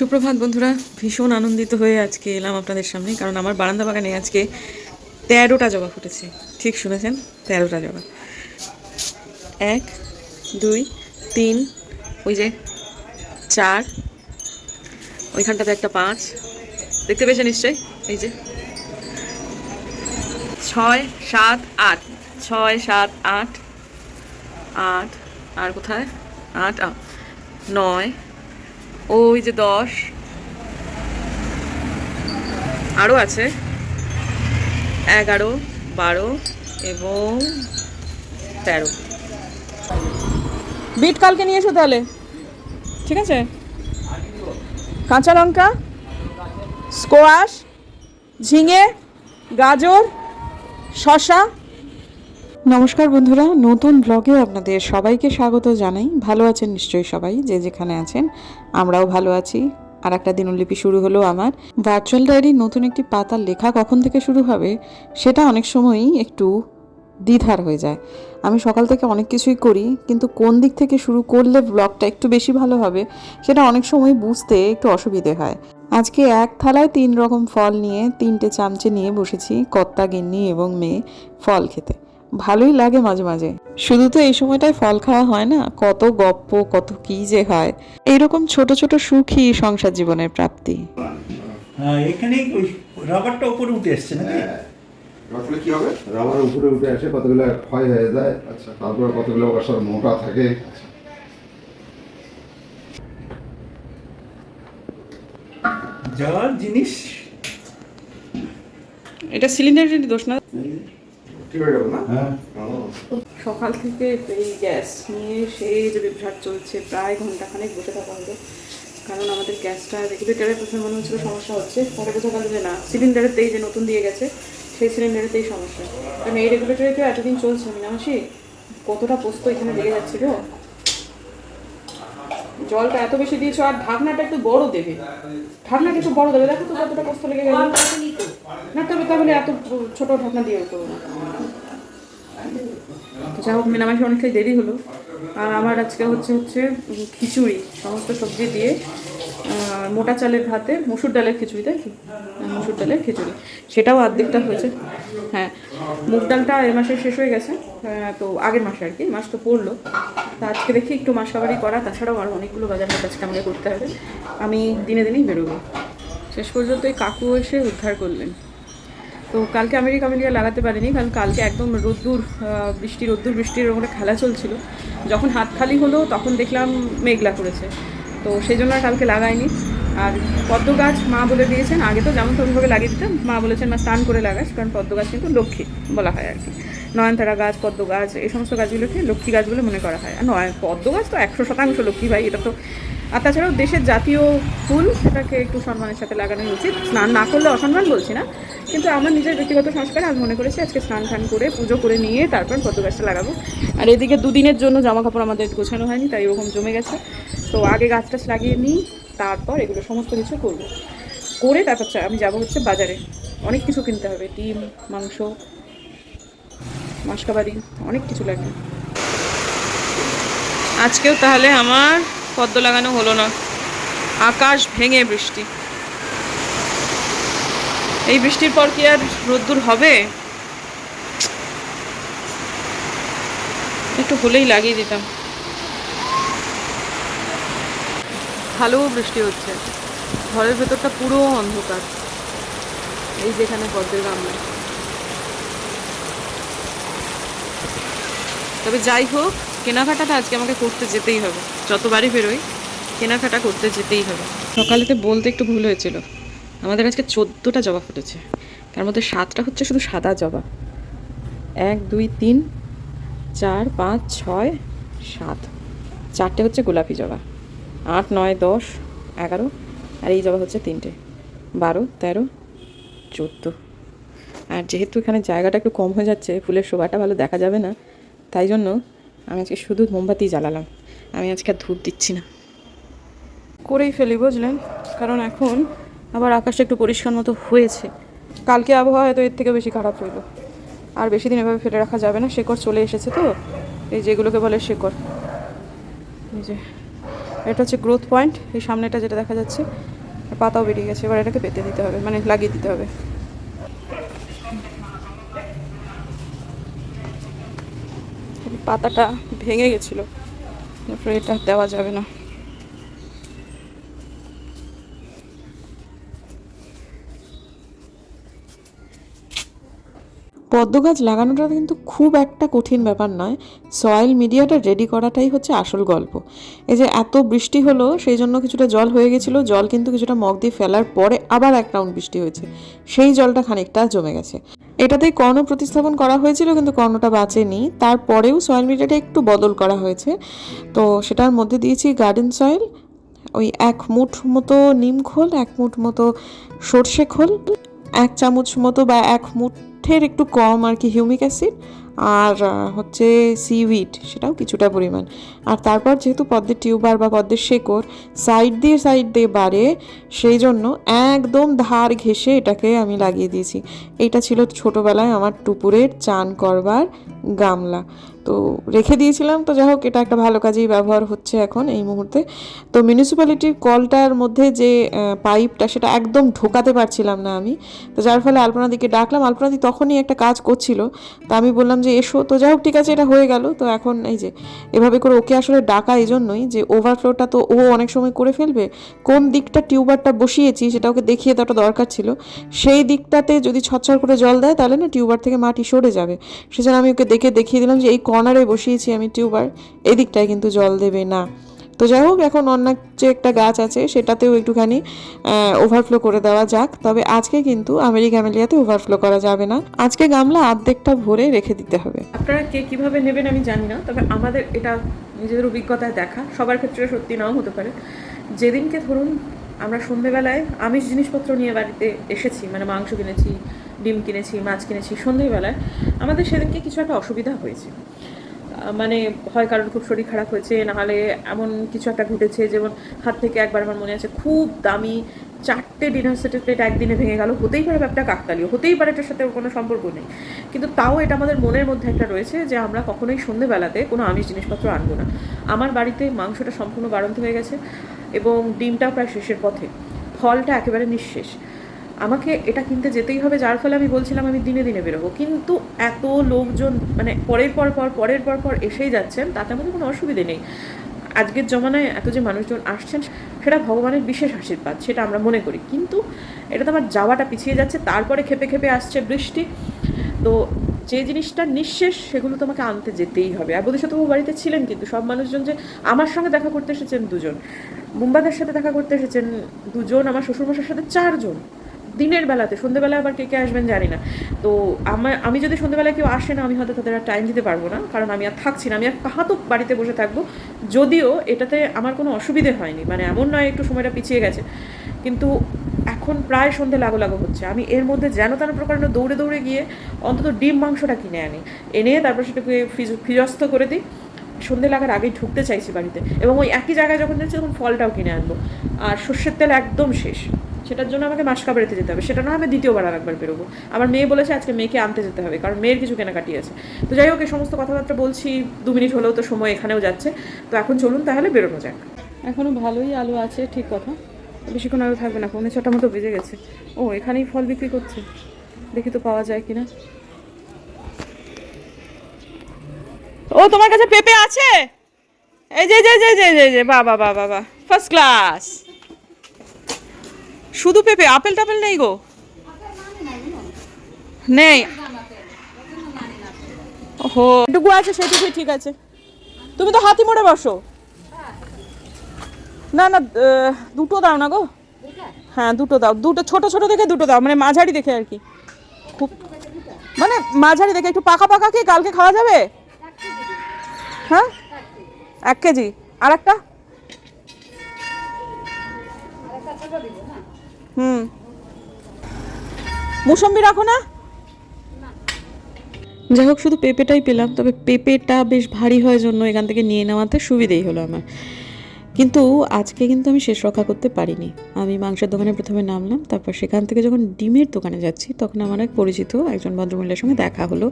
সুপ্রভাত বন্ধুরা, ভীষণ আনন্দিত হয়ে আজকে এলাম আপনাদের সামনে, কারণ আমার বারান্দা বাগানে আজকে তেরোটা জবা ফুটেছে। ঠিক শুনেছেন? তেরোটা জবা। এক, দুই, তিন, ওই যে চার, ওইখানটাতে একটা পাঁচ। দেখতে পেয়েছে নিশ্চয়ই? এই যে ছয়, সাত, আট। ছয়, সাত, আট আট, আর কোথায়? আট নয় ওই যে দশ। আরও আছে। এগারো, বারো এবং তেরো। বিট কালকে নিয়ে এসো তাহলে? ঠিক আছে? কাঁচা লঙ্কা, স্কোয়াশ, ঝিঙে, গাজর শশা নমস্কার বন্ধুরা, নতুন ব্লগে আপনাদের সবাইকে স্বাগত জানাই। ভালো আছেন নিশ্চয়ই সবাই, যে যেখানে আছেন, আমরাও ভালো আছি। আর একটা দিনলিপি শুরু হলো আমার। ভার্চুয়াল ডায়েরির নতুন একটি পাতার লেখা কখন থেকে শুরু হবে, সেটা অনেক সময়ই একটু দ্বিধার হয়ে যায়। আমি সকাল থেকে অনেক কিছুই করি, কিন্তু কোন দিক থেকে শুরু করলে ব্লগটা একটু বেশি ভালো হবে, সেটা অনেক সময় বুঝতে একটু অসুবিধে হয়। আজকে এক থালায় তিন রকম ফল নিয়ে, তিনটে চামচে নিয়ে বসেছি কর্তা গিন্নি এবং মেয়ে ফল খেতে। ভালোই লাগে মাঝে মাঝে। শুধু তো এই সময়টায় ফল খাওয়া হয় না কত গপ্প কত কি যে হয়। এইরকম ছোট ছোট সুখী সংসার জীবনের প্রাপ্তি। হ্যাঁ এখানেই রাবারটা উপরে উঠে এসছে নাকি? এবার কি হবে? রাবার উপরে উঠে আসে কতগুলো ক্ষয় হয়ে যায় আচ্ছা তারপরে কতগুলো বছর মোটা থাকে। যাওয়ার জিনিস এটা সিলিন্ডারের দোষ না? ঠিক হয়ে গেল না? হ্যাঁ। সকাল থেকে এই গ্যাস নিয়ে সেই যে বিভ্রাট চলছে প্রায় ঘন্টাখানেক বসে থাকা হলো। কারণ আমাদের গ্যাসটা রেগুলেটারের প্রথমে মনে হচ্ছিল সমস্যা হচ্ছে পরে বোঝা গেল যে না সিলিন্ডারেতেই যে নতুন দিয়ে গেছে সেই সিলিন্ডারেতেই সমস্যা। কারণ এই রেগুলেটারে তো এতদিন চলছে মিনামাসি কতটা পোস্ত এখানে লেগে যাচ্ছিল জলটা এত বেশি দিয়েছ, আর ঢাকনাটা একটু বড় দেবে। ঢাকনাটা একটু বড় দেবে। দেখো তো কতটা কষ্ট লেগে গেল। না, তবে তাহলে এত ছোট ঢাকনা দিয়ে তো যাই হোক মেনামাসে অনেকটাই দেরি হলো। আর আমার আজকে হচ্ছে হচ্ছে খিচুড়ি, সমস্ত সবজি দিয়ে মোটা চালের ভাতে মসুর ডালের খিচুড়ি তাই কি? হ্যাঁ, মসুর ডালের খিচুড়ি। সেটাও অর্ধেকটা হয়েছে। হ্যাঁ মুগ ডালটা এ মাসে শেষ হয়ে গেছে। তো আগের মাসে আর কি মাস তো পড়ল। তা আজকে দেখি একটু মাসকাবারি করা। তাছাড়াও আরও অনেকগুলো বাজার আজকে আমাকে করতে হবে। আমি দিনে দিনেই বেরোবো। শেষ পর্যন্ত এই কাকু এসে উদ্ধার করলেন। তো কালকে আমেরিকা আমেরিকা লাগাতে পারিনি কারণ কালকে একদম রোদ্দুর বৃষ্টি রোদ্দুর বৃষ্টির ওখানে খেলা চলছিল। যখন হাত খালি হলো তখন দেখলাম মেঘলা করেছে। তো সেই জন্য কালকে লাগাইনি। আর পদ্ম গাছ মা বলে দিয়েছেন, আগে তো যেমন তেমনভাবে লাগিয়ে দিতাম, মা বলেছেন মা স্নান করে লাগাস, কারণ পদ্ম গাছ কিন্তু লক্ষ্মী বলা হয় আর কি। নয়নতারা গাছ, পদ্ম গাছ, এই সমস্ত গাছগুলোকে লক্ষ্মী গাছ বলে মনে করা হয়। আর নয়, পদ্ম গাছ তো একশো শতাংশ লক্ষ্মী ভাই, এটা তো আর তাছাড়াও দেশের জাতীয় ফুল সেটাকে একটু সম্মানের সাথে লাগানোই উচিত। স্নান না করলে অসম্মান বলছি না, কিন্তু আমার নিজের ব্যক্তিগত সংস্কার আমি মনে করেছি আজকে স্নান টান করে, পুজো করে নিয়ে তারপর পদ্ম গাছটা লাগাবো। আর এদিকে দুদিনের জন্য জামা কাপড় আমাদের গোছানো হয়নি, তাই ওরকম জমে গেছে। তো আগে গাছ টাছ লাগিয়ে নিই, তারপর এগুলো সমস্ত কিছু করব। করে তারপর আমি যাব হচ্ছে বাজারে। অনেক কিছু কিনতে হবে, ডিম, মাংস মাসকাবারি অনেক কিছু লাগবে। আজকেও তাহলে আমার পদ্ম লাগানো হলো না। আকাশ ভেঙে বৃষ্টি। এই বৃষ্টির পর কি আর রোদ্দুর হবে? একটু হলেই লাগিয়ে দিতাম। ভালো বৃষ্টি হচ্ছে। ঘরের ভেতরটা পুরো অন্ধকার। এই যেখানে পদ্মের গামলা। তবে যাই হোক কেনাকাটাটা আজকে আমাকে করতে যেতেই হবে। যতবারই বেরোই, কেনাকাটা করতে যেতেই হবে। সকালেতে বলতে একটু ভুল হয়েছিল। আমাদের আজকে চোদ্দোটা জবা ফুটেছে। তার মধ্যে সাতটা হচ্ছে শুধু সাদা জবা। এক, দুই, তিন, চার, পাঁচ, ছয়, সাত। চারটে হচ্ছে গোলাপি জবা। আট, নয়, দশ, এগারো, আর এই জবা হচ্ছে তিনটে। বারো, তেরো, চোদ্দ। আর যেহেতু এখানে জায়গাটা একটু কম হয়ে যাচ্ছে, ফুলের শোভাটা ভালো দেখা যাবে না, তাই জন্য আমি আজকে শুধু মোমবাতি জ্বালালাম। আমি আজকে আর ধূপ দিচ্ছি না। করেই ফেলি, বুঝলেন? কারণ এখন আবার আকাশটা একটু পরিষ্কার মতো হয়েছে। কালকে আবহাওয়া হয়তো এর থেকে বেশি খারাপ হইল। আর বেশি দিন এভাবে ফেলে রাখা যাবে না। শেকড় চলে এসেছে তো, এই যেগুলোকে বলে শেকড়। এই যে, এটা হচ্ছে গ্রোথ পয়েন্ট এই সামনেটা যেটা দেখা যাচ্ছে, পাতাও বেরিয়ে গেছে। এবার এটাকে পেতে দিতে হবে মানে লাগিয়ে দিতে হবে। পাতাটা ভেঙে গেছিল। এটা দেওয়া যাবে না। পদ্ম গাছ লাগানোটা কিন্তু খুব একটা কঠিন ব্যাপার নয়। সয়েল মিডিয়াটা রেডি করাটাই হচ্ছে আসল গল্প। এই যে এত বৃষ্টি হলো, সেই জন্য কিছুটা জল হয়ে গেছিল। জল কিন্তু কিছুটা মগ দিয়ে ফেলার পরে আবার এক রাউন্ড বৃষ্টি হয়েছে। সেই জলটা খানিকটা জমে গেছে। এটাতেই কর্ণ প্রতিস্থাপন করা হয়েছিল, কিন্তু কর্ণটা বাঁচেনি। তারপরেও সয়েল মিডিয়াটা একটু বদল করা হয়েছে। তো সেটার মধ্যে দিয়েছি গার্ডেন সয়েল ওই এক মুঠ মতো নিম খোল, এক মুঠ মতো সর্ষে খোল, এক চামচ মতো বা এক মুঠের একটু কম আর কি হিউমিক অ্যাসিড আর হচ্ছে সিউইড, সেটাও কিছুটা পরিমাণ। আর তারপর যেহেতু পদ্মের টিউবার বা পদ্মের শেকড় সাইড দিয়ে সাইড দিয়ে বাড়ে, সেই জন্য একদম ধার ঘেসে এটাকে আমি লাগিয়ে দিয়েছি। এটা ছিল ছোটোবেলায় আমার টুপুরের চান করবার গামলা। তো রেখে দিয়েছিলাম। তো যাই হোক, এটা একটা ভালো কাজেই ব্যবহার হচ্ছে এখন এই মুহূর্তে। তো মিউনিসিপ্যালিটির কলটার মধ্যে যে পাইপটা সেটা একদম ঢোকাতে পারছিলাম না আমি। তো যার ফলে আলপনাদিকে ডাকলাম। আলপনাদি তখনই একটা কাজ করছিল। তো আমি বললাম যে, এসো। তো যাই হোক, ঠিক আছে, এটা হয়ে গেল। তো এখন এই যে, এভাবে করে ওকে আসলে ডাকা এই জন্যই যে ওভারফ্লোটা তো ও অনেক সময় করে ফেলবে। কোন দিকটা টিউবারটা বসিয়েছি, সেটা ওকে দেখিয়ে দেওয়াটা দরকার ছিল। সেই দিকটাতে যদি ছচ্ছর করে জল দেয়, তাহলে না টিউবার থেকে মাটি সরে যাবে। সেজন্য আমি ওকে দেখে দেখিয়ে দিলাম যে, এই কর্নারে বসিয়েছি আমি টিউবার এই দিকটায় কিন্তু জল দেবে না। তো যাই হোক, এখন অন্য যে একটা গাছ আছে, সেটাতেও একটুখানি ওভারফ্লো করে দেওয়া যাক। তবে আজকে কিন্তু আমেরিকা ক্যামেলিয়াতে ওভারফ্লো করা যাবে না। আজকে গামলা অর্ধেকটা ভরে রেখে দিতে হবে। আপনারা কে কীভাবে নেবেন আমি জানি না, তবে আমাদের এটা নিজেদের অভিজ্ঞতায় দেখা। সবার ক্ষেত্রে সত্যি নাও হতে পারে। যেদিনকে ধরুন, আমরা সন্ধেবেলায় আমিষ জিনিসপত্র নিয়ে বাড়িতে এসেছি মানে মাংস কিনেছি ডিম কিনেছি, মাছ কিনেছি সন্ধেবেলায়। আমাদের সেদিনকে কিছু একটা অসুবিধা হয়েছে। মানে হয় কারোর খুব শরীর খারাপ হয়েছে নাহলে এমন কিছু একটা ঘটেছে, যেমন হাত থেকে একবার আমার মনে আছে খুব দামি চারটে ডিনার সেটের প্লেট একদিনে ভেঙে গেল। হতেই পারে ব্যাপারটা কাকতালীয়, হতেই পারে এটার সাথে কোনো সম্পর্ক নেই। কিন্তু তাও এটা আমাদের মনের মধ্যে একটা রয়েছে যে আমরা কখনোই সন্ধেবেলাতে কোনো আমিষ জিনিসপত্র আনব না। আমার বাড়িতে মাংসটা সম্পূর্ণ বাড়ন্ত হয়ে গেছে এবং ডিমটা প্রায় শেষের পথে। ফলটা একেবারে নিঃশেষ। আমাকে এটা কিনতে যেতেই হবে, যার ফলে আমি বলছিলাম আমি দিনে দিনে বেরোবো। কিন্তু এত লোকজন মানে পরের পর পর, পরের পর পর এসেই যাচ্ছেন, তাতে আমাদের কোনো অসুবিধে নেই। আজকের জমানায় এত যে মানুষজন আসছেন, সেটা ভগবানের বিশেষ আশীর্বাদ, সেটা আমরা মনে করি। কিন্তু এটা তো আমার যাওয়াটা পিছিয়ে যাচ্ছে, তারপরে খেপে খেপে আসছে বৃষ্টি। তো যে জিনিসটা নিঃশেষ, সেগুলো তোমাকে আনতে যেতেই হবে। আর বোধহয় তো বাড়িতে ছিলেন কিন্তু, সব মানুষজন যে আমার সঙ্গে দেখা করতে এসেছেন দুজন মুম্বাদের সাথে দেখা করতে এসেছেন দুজন, আমার শ্বশুরমশার সাথে চারজন। দিনের বেলাতে সন্ধ্যেবেলায় আবার কে কে আসবেন জানি না। তো আমার আমি যদি সন্ধ্যেবেলায় কেউ আসে না, আমি হয়তো তাদের আর টাইম দিতে পারব না, কারণ আমি আর থাকছি না, আমি আর কাহাতো বাড়িতে বসে থাকব। যদিও এটাতে আমার কোনো অসুবিধে হয়নি মানে এমন নয় একটু সময়টা পিছিয়ে গেছে। কিন্তু এখন প্রায় সন্ধে লাগো লাগো হচ্ছে। আমি এর মধ্যে যেন তেন প্রকার দৌড়ে দৌড়ে গিয়ে অন্তত ডিম মাংসটা কিনে আনি। এনে তারপর সেটাকে ফ্রিজ ফ্রিজস্থ করে দিই। সন্ধে লাগার আগেই ঢুকতে চাইছি বাড়িতে এবং ওই একই জায়গায় যখন যাচ্ছি তখন ফলটাও কিনে আনব। আর সর্ষের তেল একদম শেষ। সেটার জন্য আমাকে মাসকাবাড়িতে যেতে হবে। সেটা না আমি দ্বিতীয়বার আর একবার বেরোবো। আমার মেয়ে বলেছে আজকে মেয়েকে আনতে যেতে হবে কারণ মেয়ের কিছু কেনাকাটি আছে। তো যাই হোক এই সমস্ত কথাবার্তা বলছি দু মিনিট হলেও তো সময় এখানেও যাচ্ছে। তো এখন চলুন তাহলে বেরোনো যাক। এখনও ভালোই আলু আছে ঠিক কথা। বেশিক্ষণ আলু থাকবে না পৌনে ছটা মতো বেজে গেছে। ও এখানেই ফল বিক্রি করছে। দেখি তো পাওয়া যায় কিনা। ও তোমার কাছে পেঁপে আছে? এই যে যে যে যে যে যে বাবা বাবা বাবা ফার্স্ট ক্লাস শুধু পেঁপে, আপেল টাপেল নেই গো। নেই। ওহো। এটুকু আছে সেটুকুই ঠিক আছে। তুমি তো হাতি মোড়ে বসো। না না দুটো দাও না গো। হ্যাঁ দুটো দাও। দুটো, ছোট ছোট দেখে দুটো দাও। মানে মাঝারি দেখে আর কি। খুব মানে মাঝারি দেখে। একটু পাকা পাকা কি কালকে খাওয়া যাবে? হ্যাঁ? এক কেজি। আর একটা হুম। মুসম্বি রাখো না। যাই হোক, শুধু পেঁপেটাই পেলাম, তবে পেঁপেটা বেশ ভারী হয় জন্য এখান থেকে নিয়ে নেওয়াতে সুবিধেই হলো আমার। কিন্তু আজকে কিন্তু আমি শেষ রক্ষা করতে পারিনি। আমি মাংসের দোকানে প্রথমে নামলাম, তারপর সেখান থেকে যখন ডিমের দোকানে যাচ্ছি, তখন আমার এক পরিচিত একজন ভদ্রমহিলার সঙ্গে দেখা হলো।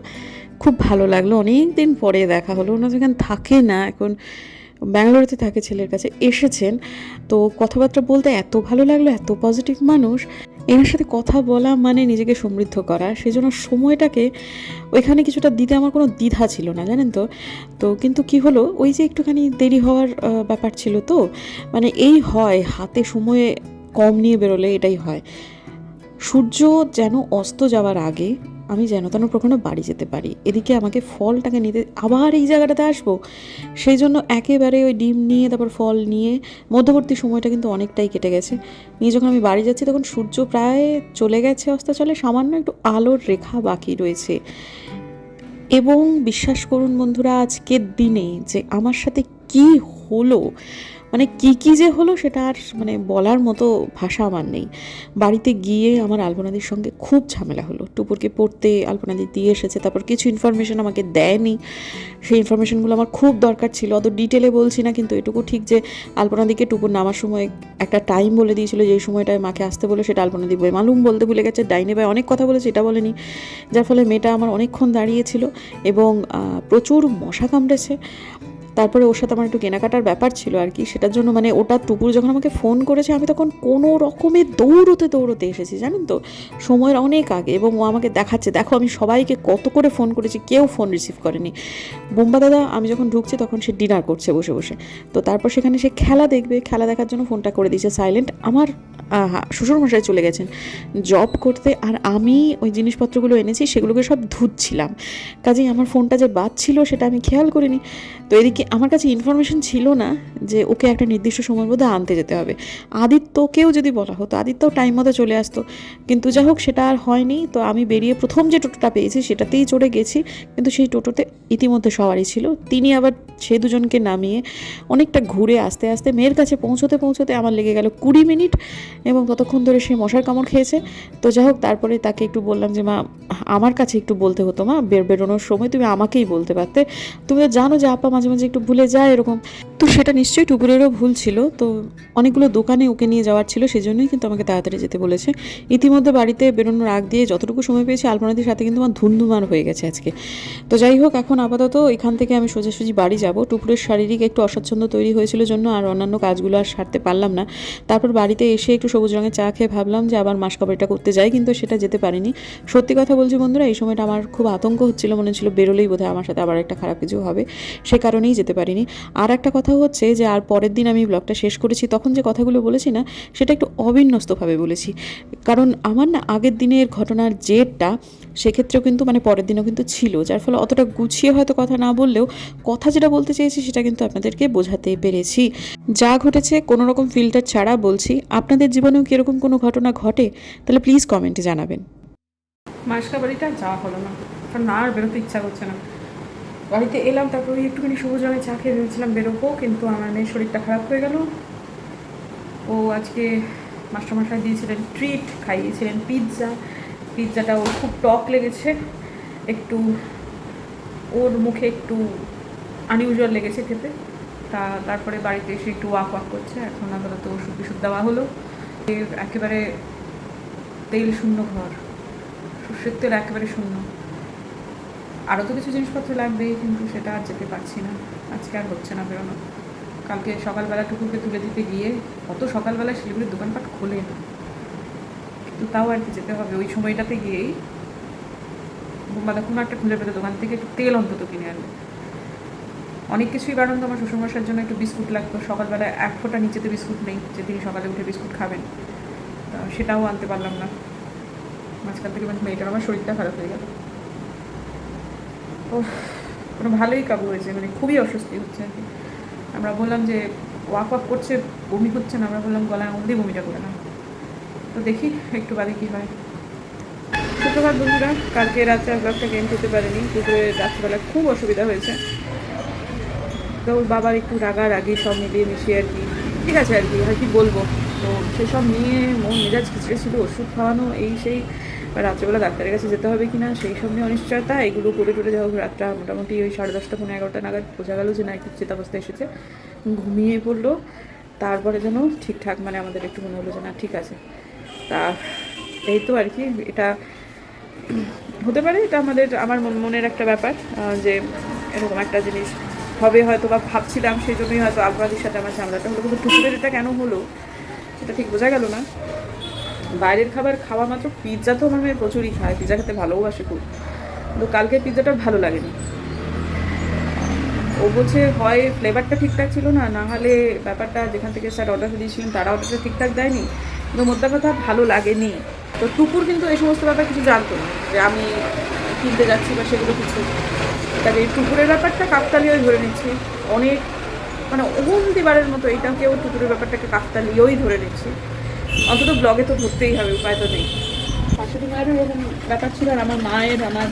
খুব ভালো লাগল অনেক দিন পরে দেখা হলো। ওনা যেখানে থাকে না, এখন ব্যাঙ্গালোরেতে থাকে ছেলের কাছে, এসেছেন। তো কথাবার্তা বলতে এত ভালো লাগল, এত পজিটিভ মানুষ। এনার সাথে কথা বলা মানে নিজেকে সমৃদ্ধ করা। সেজন্য সময়টাকে ওইখানে কিছুটা দিতে আমার কোনো দ্বিধা ছিল না, জানেন তো? তো কিন্তু কি হলো, ওই যে একটুখানি দেরি হওয়ার ব্যাপার ছিল তো মানে এই হয়, হাতে সময়ে কম নিয়ে বেরোলে এটাই হয়। সূর্য যেন অস্ত যাওয়ার আগে আমি যেন তেন প্রখণ্ড বাড়ি যেতে পারি। এদিকে আমাকে ফলটাকে নিতে আবার এই জায়গাটাতে আসব? সেই জন্য একেবারে ওই ডিম নিয়ে, তারপর ফল নিয়ে, মধ্যবর্তী সময়টা কিন্তু অনেকটাই কেটে গেছে। নিয়ে যখন আমি বাড়ি যাচ্ছি, তখন সূর্য প্রায় চলে গেছে অস্তাচলে, সামান্য একটু আলোর রেখা বাকি রয়েছে। এবং বিশ্বাস করুন বন্ধুরা, আজকের দিনে যে আমার সাথে কি হলো মানে কি কি যে হলো সেটা আর মানে বলার মতো ভাষা আমার নেই। বাড়িতে গিয়ে আমার আলপনাদির সঙ্গে খুব ঝামেলা হলো। টুপুরকে পড়তে আলপনাদি দিয়ে এসেছে, তারপর কিছু ইনফরমেশন আমাকে দেয়নি। সেই ইনফরমেশনগুলো আমার খুব দরকার ছিল, অত ডিটেলে বলছি না, কিন্তু এটুকু ঠিক যে আলপনাদিকে টুপুর নামার সময় একটা টাইম বলে দিয়েছিল, যেই সময়টায় মাকে আসতে বলে সেটা আলপনাদি মালুম বলতে ভুলে গেছে, ডাইনে ভাই অনেক কথা বলেছে, এটা বলেনি। যার ফলে মেয়েটা আমার অনেকক্ষণ দাঁড়িয়েছিল এবং প্রচুর মশা কামড়েছে। তারপরে ওর সাথে আমার একটু কেনাকাটার ব্যাপার ছিল আর কি, সেটার জন্য মানে ওটা টুপুর যখন আমাকে ফোন করেছে, আমি তখন কোনো রকমে দৌড়তে দৌড়তে এসেছি, জানেন তো? সময়ের অনেক আগে এবং ও আমাকে দেখাচ্ছে, দেখো আমি সবাইকে কত করে ফোন করেছি, কেউ ফোন রিসিভ করেনি। বোম্বা দাদা, আমি যখন ঢুকছি তখন সে ডিনার করছে বসে বসে। তো তারপর সেখানে সে খেলা দেখবে, খেলা দেখার জন্য ফোনটা করে দিয়েছে সাইলেন্ট আমার শ্বশুরমশাই চলে গেছেন। জব করতে আর আমি ওই জিনিসপত্রগুলো এনেছি, সেগুলোকে সব ধুচ্ছিলাম। কাজেই আমার ফোনটা যে বাদ ছিল সেটা আমি খেয়াল করিনি। তো এদিকে আমার কাছে ইনফরমেশন ছিল না যে ওকে একটা নির্দিষ্ট সময়ের মধ্যে আনতে যেতে হবে। আদিত্যকেও যদি বলা হতো আদিত্যও টাইম মতো চলে আসতো। কিন্তু যাই হোক, সেটা আর হয়নি। তো আমি বেরিয়ে প্রথম যে টোটোটা পেয়েছি, সেটাতেই চড়ে গেছি। কিন্তু সেই টোটোতে ইতিমধ্যে সবারই ছিল। তিনি আবার সে দুজনকে নামিয়ে অনেকটা ঘুরে আস্তে আস্তে মেয়ের কাছে পৌঁছতে পৌঁছতে আমার লেগে গেল কুড়ি মিনিট। এবং ততক্ষণ ধরে সে মশার কামড় খেয়েছে। তো যাই হোক, তারপরে তাকে একটু বললাম যে, মা, আমার কাছে একটু বলতে হতো, মা, বের বেরোনোর সময় তুমি আমাকেই বলতে পারতে। তুমি তো জানো যে আপা মাঝে মাঝে একটু ভুলে যায় এরকম। তো সেটা নিশ্চয়ই টুকুরেরও ভুল ছিল। তো অনেকগুলো দোকানে ওকে নিয়ে যাওয়ার ছিল, সেজন্যই কিন্তু আমাকে তাড়াতাড়ি যেতে বলেছে। ইতিমধ্যে বাড়িতে বেরোনোর আগ দিয়ে যতটুকু সময় পেয়েছি, আলপনাদির সাথে কিন্তু আমার ধুমধুমার হয়ে গেছে আজকে। তো যাই হোক, এখন আপাতত এখান থেকে আমি সোজাসুজি বাড়ি যাব। টুকুরের শারীরিক একটু অস্বাচ্ছন্দ্য তৈরি হয়েছিল জন্য, আর অন্যান্য কাজগুলো আর সারতে পারলাম না। তারপর বাড়িতে এসে একটু সবুজ রঙের চা খেয়ে ভাবলাম যে আবার মাস কাবাড়িটা করতে যাই, কিন্তু সেটা যেতে পারিনি। সত্যি কথা বলছি বন্ধুরা, এই সময়টা আমার খুব আতঙ্ক হচ্ছিল, মনে হচ্ছিল বেরোলেই বোধহয় আমার সাথে আবার একটা খারাপ কিছু হবে, সে কারণেই যেতে পারিনি। আর একটা কথা হচ্ছে যে, আর পরের দিন আমি ব্লগটা শেষ করেছি, তখন যে কথাগুলো বলেছি না, সেটা একটু অবিন্যস্তভাবে বলেছি। কারণ আমার না আগের দিনের ঘটনার জেরটা সেক্ষেত্রেও কিন্তু মানে পরের দিনও কিন্তু ছিল, যার ফলে অতটা গুছিয়ে হয়তো কথা না বললেও কথা যেটা বলতে চেয়েছি সেটা কিন্তু আপনাদেরকে বোঝাতে পেরেছি। যা ঘটেছে কোনো রকম ফিল্টার ছাড়া বলছি, আপনাদের জীবনেও কীরকম কোনো ঘটনা ঘটে? তাহলে প্লিজ কমেন্টে জানাবেন। মাসকা বাড়িটা যাওয়া হলো না, কারণ না আর বেরোতে ইচ্ছা করছে না। বাড়িতে এলাম, তারপর একটুখানি সবুজ রঙের চা খেয়ে ভেবেছিলাম বেরোবো, কিন্তু আমার মেয়ের শরীরটা খারাপ হয়ে গেল। ও আজকে মাস্টারমশাই দিয়েছিলেন ট্রিট খাইয়েছিলেন পিৎজা পিৎজাটা ওর খুব টক লেগেছে। একটু ওর মুখে একটু আনইউজুয়াল লেগেছে খেতে। তা তারপরে বাড়িতে এসে একটু ওয়াক ওয়াক করছে। এখন আপাতত ওষুধ বিষুধ দেওয়া হলো। এর একেবারে তেল শূন্য ঘর। সর্ষের তেল একেবারে শূন্য। আরও তো কিছু জিনিসপত্র লাগবে, কিন্তু সেটা আর যেতে পারছি না। আজকে আর হচ্ছে না বেরোনো। কালকে সকালবেলা টুকুরকে তুলে দিতে গিয়ে, অত সকালবেলা শিলিগুড়ির দোকানপাট খোলে না। কিন্তু তাও আর কি যেতে হবে। ওই সময়টাতে গিয়েই বোম্বাদা কোনো একটা খুঁজে পেতে দোকান থেকে একটু তেল অন্তত কিনে আনবে। অনেক কিছুই বারণ তো আমার শ্বশুরমশার জন্য একটু বিস্কুট লাগতো। সকালবেলা এক ফোঁটা নিচেতে বিস্কুট নেই যে তিনি সকালে উঠে বিস্কুট খাবেন। তা সেটাও আনতে পারলাম না। মাঝখান থেকে মানে মেয়েটার আমার শরীরটা খারাপ হয়ে গেল। ও কোনো ভালোই কাবু হয়েছে মানে খুবই অস্বস্তি হচ্ছে আর কি। আমরা বললাম যে ওয়াক ওয়াক করছে, বমি হচ্ছে না। আমরা বললাম, গলার মধ্যেই বমিটা করে না তো দেখি, একটু বাদে কী হয়। সুপ্রভাত বন্ধুরা, কালকে রাত্রে ব্লগটা গেম খেতে পারিনি, দুপুরে রাত্রিবেলা খুব অসুবিধা হয়েছে। তো ওর বাবার একটু রাগারাগি সব মিলিয়ে মিশিয়ে আর কি, ঠিক আছে আর কি আর কি বলব। তো সেসব নিয়ে মন মেজাজ খিচড়ে ছিল, ওষুধ খাওয়ানো, এই সেই রাত্রেবেলা ডাক্তারের কাছে যেতে হবে কিনা, সেই সব নিয়ে অনিশ্চয়তা, এগুলো করে টরে যাওয়া রাতটা মোটামুটি ওই সাড়ে দশটা পনেরো এগারোটা নাগাদ বোঝা গেল যে না, একটু চেতাবস্থা এসেছে। ঘুমিয়ে পড়ল, তারপরে যেন ঠিকঠাক মানে আমাদের একটু মনে হলো যে না, ঠিক আছে। তা এই তো আর কি, এটা হতে পারে, এটা আমাদের, আমার মন- মনের একটা ব্যাপার যে এরকম একটা জিনিস হবে হয়তো বা ভাবছিলাম, সেই জন্যই হয়তো আগ্রাদির সাথে আমার ঝামেলাটা হলো। কিন্তু টুকুরের এটা কেন হলো, সেটা ঠিক বোঝা গেল না। বাইরের খাবার খাওয়া মাত্র পিৎজা তো আমার মেয়ে প্রচুরই খায় পিৎজা খেতে ভালোবাসে খুব। কিন্তু কালকে পিৎজাটা ভালো লাগেনি। ও বলছে, হয় ফ্লেভারটা ঠিকঠাক ছিল না না হলে ব্যাপারটা যেখান থেকে স্যার অর্ডার দিয়েছিলেন, তারা অর্ডারটা ঠিকঠাক দেয়নি। কিন্তু মোদ্দা কথা ভালো লাগেনি। তো টুকুর কিন্তু এই সমস্ত ব্যাপার কিছু জানতো না, যে আমি কিনতে যাচ্ছি বা সেগুলো কিছু। কাজে এই টুকুরের ব্যাপারটা কাকতালিয়াই ধরে নিচ্ছি। অনেক মানে অগুন্তিবারের মতো এইটাকেও টুকুরের ব্যাপারটাকে কাকতালিয়েই ধরে নিচ্ছি। অন্তত ব্লগে তো ধরতেই হবে, উপায় তো নেই। শাশুড়ি মায়েরও এরকম ব্যাপার ছিল আর আমার মায়ের, আমার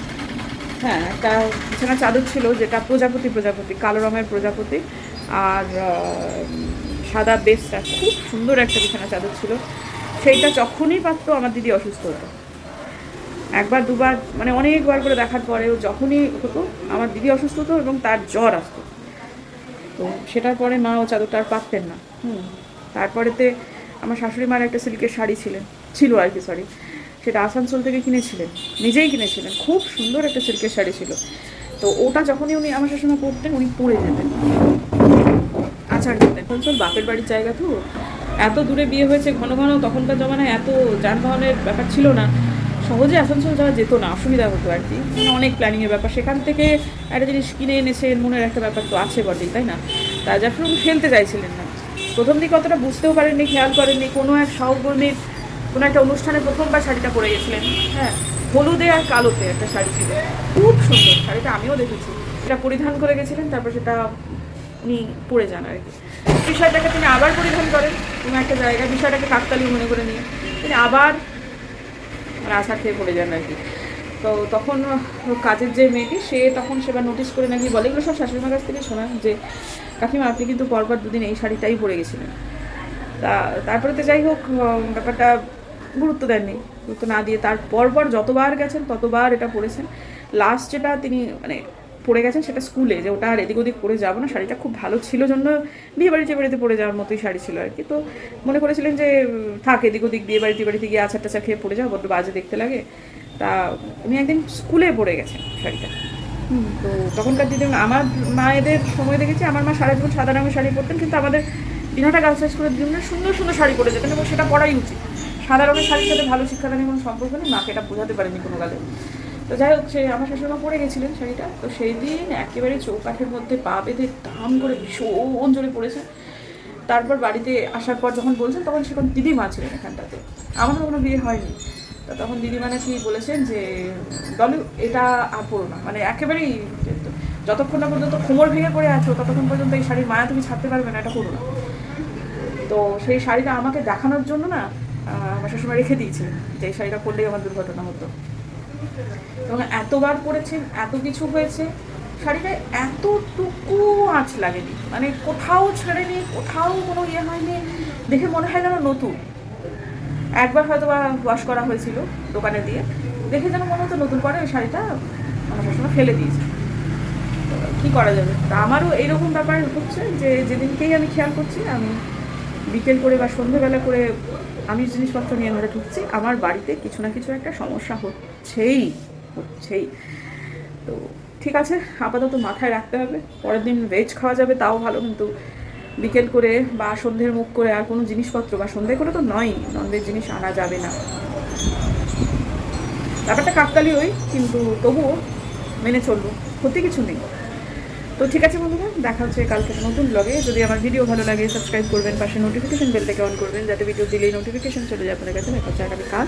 হ্যাঁ একটা বিছানা চাদর ছিল যেটা প্রজাপতি প্রজাপতি, কালো রঙের প্রজাপতি। আর সাদা বেসটা খুব সুন্দর একটা বিছানা চাদর ছিল। সেইটা যখনই পারতো আমার দিদি অসুস্থ হতো। একবার, দুবার মানে অনেকবার করে দেখার পরেও যখনই হতো, আমার দিদি অসুস্থ হতো এবং তার জ্বর আসতো। তো সেটার পরে মা ও চাদরটা আর পারতেন না। হুম। তারপরেতে আমার শাশুড়ি মার একটা সিল্কের শাড়ি ছিলেন, ছিল আর কি সরি সেটা আসানসোল থেকে কিনেছিলেন, নিজেই কিনেছিলেন। খুব সুন্দর একটা সিল্কের শাড়ি ছিল। তো ওটা যখনই উনি আমার শাশুড়ি পরতেন, উনি পরে যেতেন। আচার আসানসোল বাপের বাড়ির জায়গা তো এত দূরে বিয়ে হয়েছে, ঘন ঘন তখনকার জমানায় এত যানবাহনের ব্যাপার ছিল না। সহজে আসানসোল যাওয়া যেত না, অসুবিধা হতো আর কি। মানে অনেক প্ল্যানিংয়ের ব্যাপার। সেখান থেকে একটা জিনিস কিনে এনেছে মনের একটা ব্যাপার তো আছে বটেই, তাই না? তা উনি ফেলতে চাইছিলেন না। প্রথম দিকে অতটা বুঝতেও পারেননি, খেয়াল করেননি, কোনো এক সহকর্মীর কোনো একটা অনুষ্ঠানে প্রথমবার শাড়িটা পরে গেছিলেন। হ্যাঁ হলুদে আর কালোতে একটা শাড়ি ছিল। খুব সুন্দর শাড়িটা, আমিও দেখেছি। এটা পরিধান করে গেছিলেন, তারপর সেটা উনি পরে যান আর কি। বিষয়টাকে তিনি আবার পরিধান করেন কোনো একটা জায়গায়, বিষয়টাকে কাকতালি মনে করে নিয়ে। তিনি আবার মানে আশা খেয়ে পড়ে যান আর কি। তো তখন কাজের যে মেয়েটি, সে তখন সেবার নোটিস করে নাকি বলে, এগুলো সব শাশুড়িমার কাছ থেকে শোনা যে, কাকিমা, আপনি কিন্তু পরপর দুদিন এই শাড়িটাই পরে গেছিলেন। তা তারপরে তো যাই হোক ব্যাপারটা গুরুত্ব দেননি। গুরুত্ব না দিয়ে তার পরপর যতবার গেছেন, ততবার এটা পরেছেন লাস্ট যেটা তিনি মানে পরে গেছেন সেটা স্কুলে যে ওটা আর এদিক ওদিক পরে যাব না। শাড়িটা খুব ভালো ছিল জন্য বিয়ে বাড়িতে বাড়িতে পরে যাওয়ার মতোই শাড়ি ছিল আর কি। তো মনে করেছিলেন যে থাক এদিক ওদিক বিয়ে বাড়িতে বাড়িতে গিয়ে আচার টাচার খেয়ে পরে যাও বড্ড বাজে দেখতে লাগে। তা উনি একদিন স্কুলে পরে গেছেন শাড়িটা। তো তখনকার দিদি আমার মায়েদের সময় দেখেছি আমার মা সারা জীবন সাদা রঙের শাড়ি পরতেন কিন্তু আমাদের দিনহাটা গার্লস হাই স্কুলের জন্য সুন্দর সুন্দর শাড়ি পরে যেতেন এবং সেটা পরাই উচিত। সাদা রঙের শাড়ির সাথে ভালো শিক্ষাদানের কোনো সম্পর্ক নেই মাকে এটা বোঝাতে পারেনি কোনো কালে। তো যাই হোক, সে আমার শাশুড়িমা পরে গেছিলেন শাড়িটা। তো সেই দিন একেবারে চৌকাঠের মধ্যে পা বেঁধে দাম করে ভীষণ জোরে পড়েছে। তারপর বাড়িতে আসার পর যখন বলছেন, তখন সেখন দিদিমা ছিলেন এখানটাতে। আমাদের কোনো বিয়ে হয়নি। তো তখন দিদিমা নাকি বলেছেন যে ডলু এটা আর পড়ো না মানে একেবারেই যতক্ষণ না পর্যন্ত কোমর ভেঙে পড়ে আছো, ততক্ষণ পর্যন্ত এই শাড়ির মায়া তুমি ছাড়তে পারবে না, এটা করো না। তো সেই শাড়িটা আমাকে দেখানোর জন্য না আমার শাশুড়ি রেখে দিয়েছিলেন যে, এই শাড়িটা পরলেই আমার দুর্ঘটনা হতো। এবং এতবার পরেছেন এত কিছু হয়েছে, শাড়িটা এতটুকু আঁচ লাগেনি। মানে কোথাও ছেড়েনি, কোথাও কোনো ইয়ে হয়নি, দেখে মনে হয় যেন নতুন। একবার হয়তো বা ওয়াশ করা হয়েছিল দোকানে দিয়ে, দেখে যেন মনে হতো নতুন করে ওই শাড়িটা আমার সবসময় ফেলে দিয়েছে। কী করা যাবে? তা আমারও এইরকম ব্যাপার হচ্ছে যে যেদিনকেই আমি খেয়াল করছি, আমি বিকেল করে বা সন্ধ্যেবেলা করে আমি জিনিসপত্র নিয়ে ঘরে ঢুকছি, আমার বাড়িতে কিছু না কিছু একটা সমস্যা হচ্ছেই হচ্ছেই। তো ঠিক আছে, আপাতত মাথায় রাখতে হবে, পরের দিন ভেজ খাওয়া যাবে, তাও ভালো, কিন্তু বিকেল করে বা সন্ধ্যের মুখ করে আর কোনো জিনিসপত্র বা সন্ধ্যে করে তো নয় নন্দের জিনিস আনা যাবে না। ব্যাপারটা কাকতালি ওই কিন্তু তবুও মেনে চলবো, ক্ষতি কিছু নেই। তো ঠিক আছে বন্ধুরা, দেখা হচ্ছে কালকে নতুন ব্লগে যদি আমার ভিডিও ভালো লাগে সাবস্ক্রাইব করবেন, পাশে নোটিফিকেশন বেলটাকে অন করবেন, যাতে ভিডিও দিলেই নোটিফিকেশন চলে যায় আপনার কাছে। দেখা হচ্ছে আগামী কাল